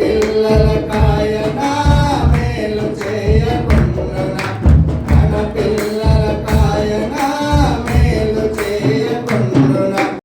పిల్లలకు